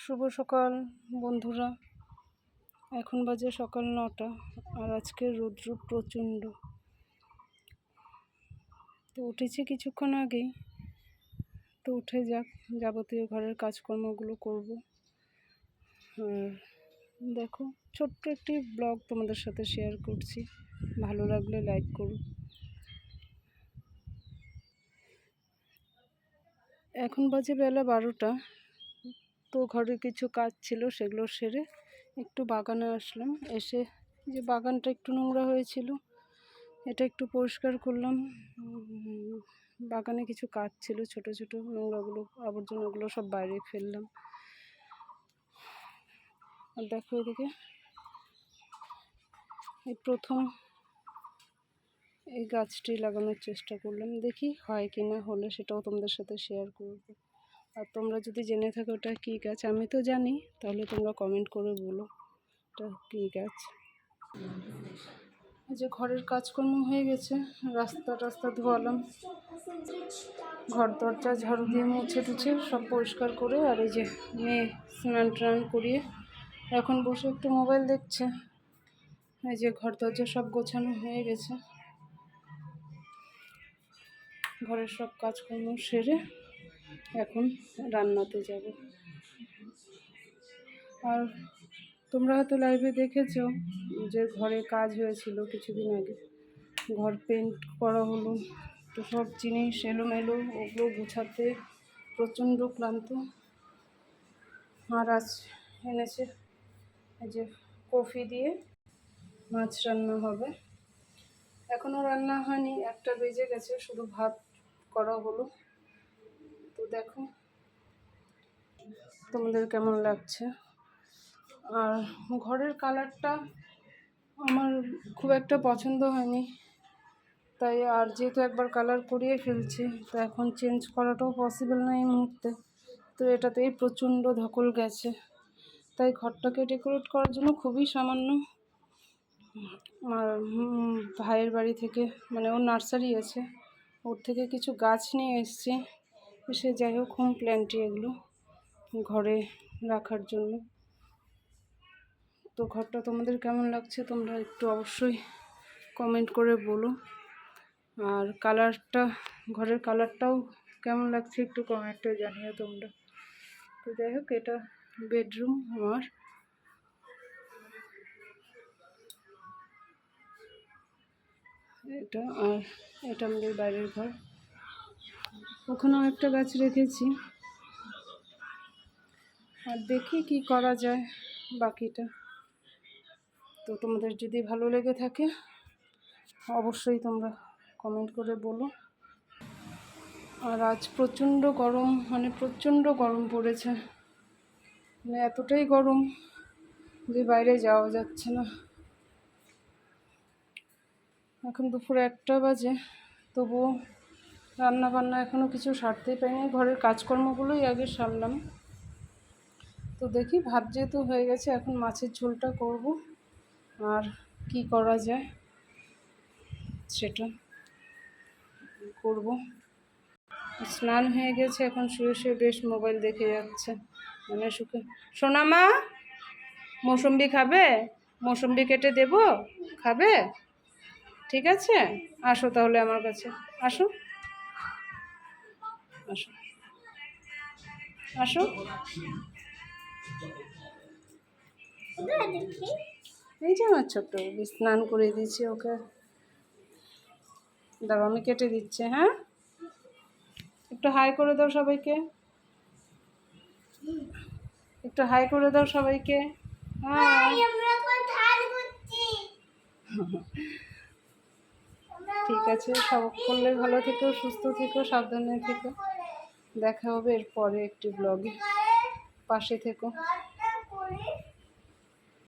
শুভ সকাল, বন্ধুরা। এখন বাজে সকাল নটা, আর আজকে রৌদ্র প্রচণ্ড। তো উঠেছি কিছুক্ষণ আগেই। তো উঠে যাক, যাবতীয় ঘরের কাজকর্মগুলো করব। আর দেখো, ছোট্ট একটি ব্লগ তোমাদের সাথে শেয়ার করছি। ভালো লাগলে লাইক করো। এখন বাজে বেলা বারোটা। তো ঘরে কিছু কাজ ছিল সেগুলো সেরে একটু বাগানে আসলাম। এসে যে বাগানটা একটু নোংরা হয়েছিল, এটা একটু পরিষ্কার করলাম। বাগানে কিছু কাজ ছিল, ছোট ছোট নোংরাগুলো, আবর্জনাগুলো সব বাইরে ফেললাম। আর দেখো এদিকে, এই প্রথম এই গাছটি লাগানোর চেষ্টা করলাম। দেখি হয় কি না হলে সেটাও তোমাদের সাথে শেয়ার করব। আর তোমরা যদি জেনে থাকো ওটা কী গাছ, আমি তো জানি, তাহলে তোমরা কমেন্ট করে বলো ওটা কী গাছ। যে ঘরের কাজকর্ম হয়ে গেছে, রাস্তা টাস্তা ধোয়ালাম ঘর দরজা ঝাড়ু দিয়ে মুছে টুছে সব পরিষ্কার করে আর এই যে মেয়ে স্নান টান করিয়ে এখন বসে একটু মোবাইল দেখছে, এই যে ঘর দরজা সব গোছানো হয়ে গেছে। ঘরের সব কাজকর্ম সেরে এখন রান্নাতে যাব। আর তোমরা হয়তো লাইভে দেখেছ যে ঘরে কাজ হয়েছিল কিছুদিন আগে। ঘর পেন্ট করা হলো, তো সব জিনিস এলোমেলো ওগুলো গুছাতে প্রচণ্ড ক্লান্ত। আর আজ এনেছে যে কফি দিয়ে মাছ রান্না হবে। এখনও রান্না হয়নি, একটা বেজে গেছে, শুধু ভাত করা হলো। দেখো। তোমাদের কেমন লাগছে? আর ঘরের কালারটা আমার খুব একটা পছন্দ হয়নি। তাই আর যেহেতু একবার কালার করিয়ে ফেলছি, তো এখন চেঞ্জ করাটাও পসিবল না এই মুহূর্তে। তো এটাতেই প্রচণ্ড ধকল গেছে। তাই ঘরটাকে ডেকোরেট করার জন্য খুবই সামান্য। আর ভাইয়ের বাড়ি থেকে মানে ওর নার্সারি আছে, ওর থেকে কিছু গাছ নিয়ে এসেছি। সে যাই হোক হোম প্ল্যান্টই এগুলো ঘরে রাখার জন্য। তো ঘরটা তোমাদের কেমন লাগছে তোমরা একটু অবশ্যই কমেন্ট করে বলো। আর কালারটা ঘরের কালারটাও কেমন লাগছে একটু কমেন্টে জানিও তোমরা। তো যাই হোক, এটা বেডরুম আমার। এটা আর এটা আমাদের বাইরের ঘর। ওখানেও একটা গাছ রেখেছি। আর দেখি কি করা যায় বাকিটা। তো তোমাদের যদি ভালো লেগে থাকে, অবশ্যই তোমরা কমেন্ট করে বলো। আর আজ প্রচণ্ড গরম মানে প্রচণ্ড গরম পড়েছে। মানে এতটাই গরম যে বাইরে যাওয়া যাচ্ছে না। এখন দুপুর একটা বাজে, তবুও রান্না বান্না এখনও কিছু সারতেই পারিনি। ঘরের কাজকর্মগুলোই আগে সারলাম। তো দেখি, ভাত যেহেতু হয়ে গেছে, এখন মাছের ঝোলটা করব। আর কি করা যায় সেটা করব। স্নান হয়ে গেছে, এখন শুয়ে শুয়ে বেশ মোবাইল দেখে যাচ্ছে। মানে সুখে। সোনামা মৌসম্বি খাবে? মৌসম্বি কেটে দেব? খাবে? ঠিক আছে? আসো তাহলে আমার কাছে। আসো। আসো। আসো। এই যে আমার ছোট্ট স্নান করে দিয়েছি ওকে। দাঁড়াও আমি কেটে দিচ্ছি হ্যাঁ? একটু হাই করে দাও সবাইকে। একটু হাই করে দাও সবাইকে। হ্যাঁ। ঠিক আছে। সব করলে ভালো থেকো, সুস্থ থেকো, সাবধানে থেকো। দেখা হবে এরপরে একটি ব্লগে পাশে থেকো।